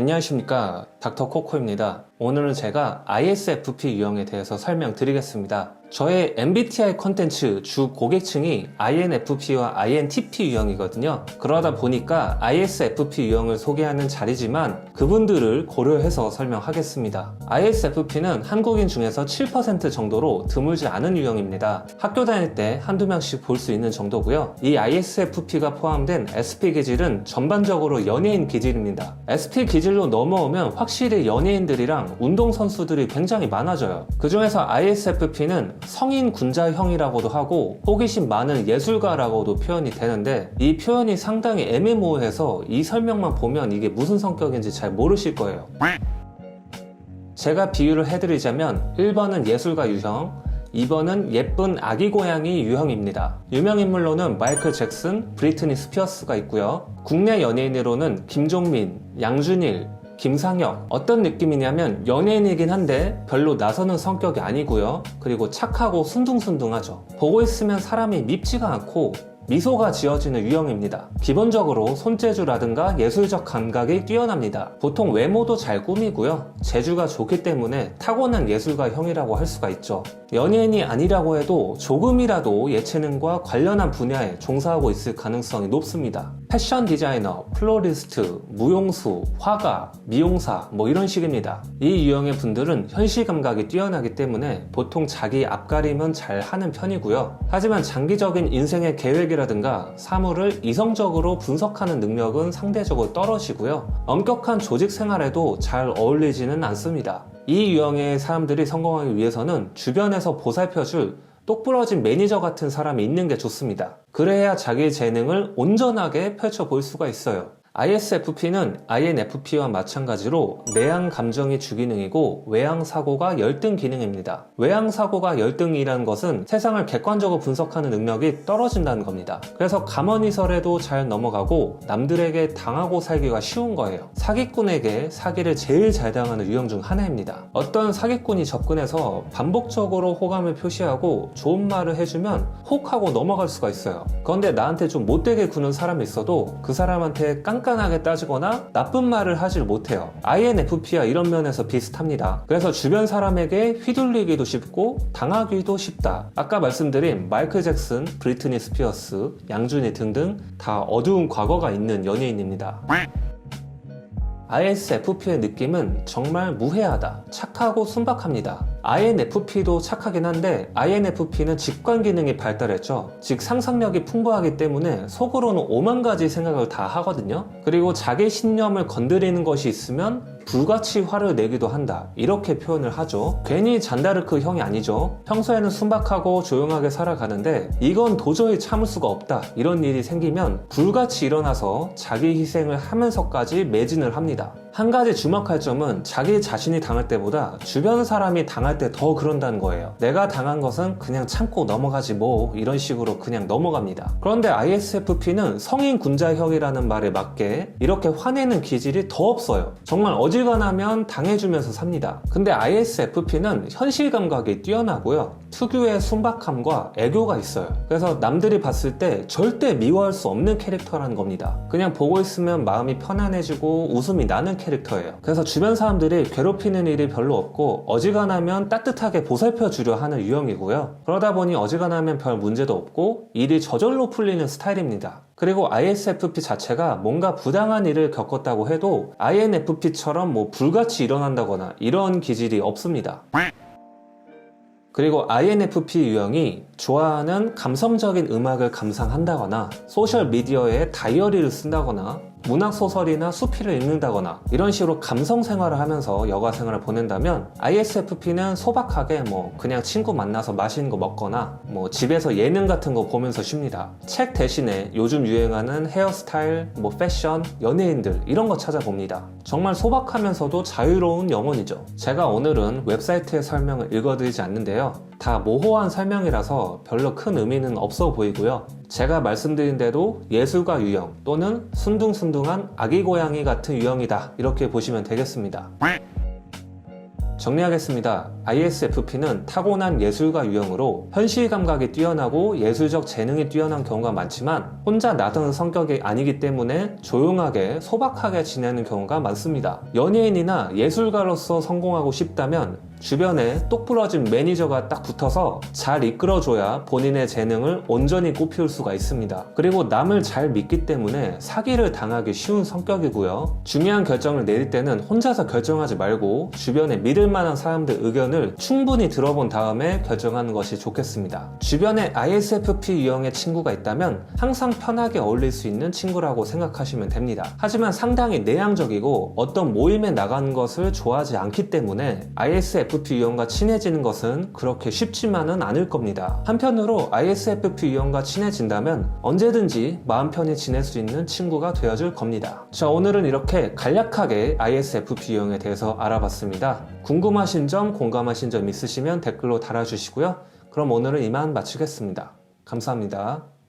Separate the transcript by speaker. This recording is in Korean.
Speaker 1: 안녕하십니까. 닥터 코코입니다. 오늘은 제가 ISFP 유형에 대해서 설명드리겠습니다. 저의 MBTI 컨텐츠 주 고객층이 INFP와 INTP 유형이거든요. 그러다 보니까 ISFP 유형을 소개하는 자리지만 그분들을 고려해서 설명하겠습니다. ISFP는 한국인 중에서 7% 정도로 드물지 않은 유형입니다. 학교 다닐 때 한두 명씩 볼 수 있는 정도고요. 이 ISFP가 포함된 SP 기질은 전반적으로 연예인 기질입니다. SP 기질로 넘어오면 확실히 연예인들이랑 운동선수들이 굉장히 많아져요. 그 중에서 ISFP는 성인 군자형이라고도 하고 호기심 많은 예술가라고도 표현이 되는데 이 표현이 상당히 애매모호해서 이 설명만 보면 이게 무슨 성격인지 잘 모르실 거예요. 제가 비유를 해드리자면 1번은 예술가 유형, 2번은 예쁜 아기 고양이 유형입니다. 유명 인물로는 마이클 잭슨, 브리트니 스피어스가 있고요. 국내 연예인으로는 김종민, 양준일, 김상혁 어떤 느낌이냐면 연예인이긴 한데 별로 나서는 성격이 아니고요. 그리고 착하고 순둥순둥하죠. 보고 있으면 사람이 밉지가 않고 미소가 지어지는 유형입니다. 기본적으로 손재주라든가 예술적 감각이 뛰어납니다. 보통 외모도 잘 꾸미고요. 재주가 좋기 때문에 타고난 예술가형이라고 할 수가 있죠. 연예인이 아니라고 해도 조금이라도 예체능과 관련한 분야에 종사하고 있을 가능성이 높습니다. 패션 디자이너, 플로리스트, 무용수, 화가, 미용사 뭐 이런 식입니다. 이 유형의 분들은 현실 감각이 뛰어나기 때문에 보통 자기 앞가림은 잘 하는 편이고요. 하지만 장기적인 인생의 계획이라든가 사물을 이성적으로 분석하는 능력은 상대적으로 떨어지고요. 엄격한 조직 생활에도 잘 어울리지는 않습니다. 이 유형의 사람들이 성공하기 위해서는 주변에서 보살펴줄 똑부러진 매니저 같은 사람이 있는 게 좋습니다. 그래야 자기 재능을 온전하게 펼쳐 볼 수가 있어요. ISFP는 INFP와 마찬가지로 내향 감정이 주기능이고 외향 사고가 열등 기능입니다. 외향 사고가 열등이라는 것은 세상을 객관적으로 분석하는 능력이 떨어진다는 겁니다. 그래서 가만히설에도 잘 넘어가고 남들에게 당하고 살기가 쉬운 거예요. 사기꾼에게 사기를 제일 잘 당하는 유형 중 하나입니다. 어떤 사기꾼이 접근해서 반복적으로 호감을 표시하고 좋은 말을 해주면 혹 하고 넘어갈 수가 있어요. 그런데 나한테 좀 못되게 구는 사람이 있어도 그 사람한테 깡 깐깐하게 따지거나 나쁜 말을 하질 못해요. INFP와 이런 면에서 비슷합니다. 그래서 주변 사람에게 휘둘리기도 쉽고 당하기도 쉽다. 아까 말씀드린 마이클 잭슨, 브리트니 스피어스, 양준희 등등 다 어두운 과거가 있는 연예인입니다. ISFP의 느낌은 정말 무해하다, 착하고 순박합니다. INFP도 착하긴 한데 INFP는 직관 기능이 발달했죠. 즉 상상력이 풍부하기 때문에 속으로는 오만 가지 생각을 다 하거든요. 그리고 자기 신념을 건드리는 것이 있으면 불같이 화를 내기도 한다. 이렇게 표현을 하죠. 괜히 잔다르크 형이 아니죠. 평소에는 순박하고 조용하게 살아가는데 이건 도저히 참을 수가 없다. 이런 일이 생기면 불같이 일어나서 자기 희생을 하면서까지 매진을 합니다. 한 가지 주목할 점은 자기 자신이 당할 때보다 주변 사람이 당할 때 더 그런다는 거예요. 내가 당한 것은 그냥 참고 넘어가지 뭐 이런 식으로 그냥 넘어갑니다. 그런데 ISFP는 성인 군자형이라는 말에 맞게 이렇게 화내는 기질이 더 없어요. 정말 어지간하면 당해주면서 삽니다. 근데 ISFP는 현실 감각이 뛰어나고요. 특유의 순박함과 애교가 있어요. 그래서 남들이 봤을 때 절대 미워할 수 없는 캐릭터라는 겁니다. 그냥 보고 있으면 마음이 편안해지고 웃음이 나는 캐릭터예요. 그래서 주변 사람들이 괴롭히는 일이 별로 없고 어지간하면 따뜻하게 보살펴 주려 하는 유형이고요. 그러다 보니 어지간하면 별 문제도 없고 일이 저절로 풀리는 스타일입니다. 그리고 ISFP 자체가 뭔가 부당한 일을 겪었다고 해도 INFP처럼 뭐 불같이 일어난다거나 이런 기질이 없습니다. 그리고 INFP 유형이 좋아하는 감성적인 음악을 감상한다거나 소셜미디어에 다이어리를 쓴다거나 문학 소설이나 수필을 읽는다거나 이런 식으로 감성 생활을 하면서 여가 생활을 보낸다면 ISFP는 소박하게 뭐 그냥 친구 만나서 맛있는 거 먹거나 뭐 집에서 예능 같은 거 보면서 쉽니다. 책 대신에 요즘 유행하는 헤어스타일, 뭐 패션, 연예인들 이런 거 찾아봅니다. 정말 소박하면서도 자유로운 영혼이죠. 제가 오늘은 웹사이트의 설명을 읽어드리지 않는데요. 다 모호한 설명이라서 별로 큰 의미는 없어 보이고요. 제가 말씀드린 대로 예술가 유형 또는 순둥순둥한 아기 고양이 같은 유형이다 이렇게 보시면 되겠습니다. 정리하겠습니다. ISFP는 타고난 예술가 유형으로 현실 감각이 뛰어나고 예술적 재능이 뛰어난 경우가 많지만 혼자 나서는 성격이 아니기 때문에 조용하게 소박하게 지내는 경우가 많습니다. 연예인이나 예술가로서 성공하고 싶다면 주변에 똑부러진 매니저가 딱 붙어서 잘 이끌어줘야 본인의 재능을 온전히 꽃피울 수가 있습니다. 그리고 남을 잘 믿기 때문에 사기를 당하기 쉬운 성격이고요. 중요한 결정을 내릴 때는 혼자서 결정하지 말고 주변에 믿을 만한 사람들 의견을 충분히 들어본 다음에 결정하는 것이 좋겠습니다. 주변에 ISFP 유형의 친구가 있다면 항상 편하게 어울릴 수 있는 친구라고 생각하시면 됩니다. 하지만 상당히 내향적이고 어떤 모임에 나가는 것을 좋아하지 않기 때문에 ISFP 유형과 친해지는 것은 그렇게 쉽지만은 않을 겁니다. 한편으로 ISFP 유형과 친해진다면 언제든지 마음 편히 지낼 수 있는 친구가 되어줄 겁니다. 자, 오늘은 이렇게 간략하게 ISFP 유형에 대해서 알아봤습니다. 궁금하신 점, 공감하신 점 있으시면 댓글로 달아주시고요. 그럼 오늘은 이만 마치겠습니다. 감사합니다.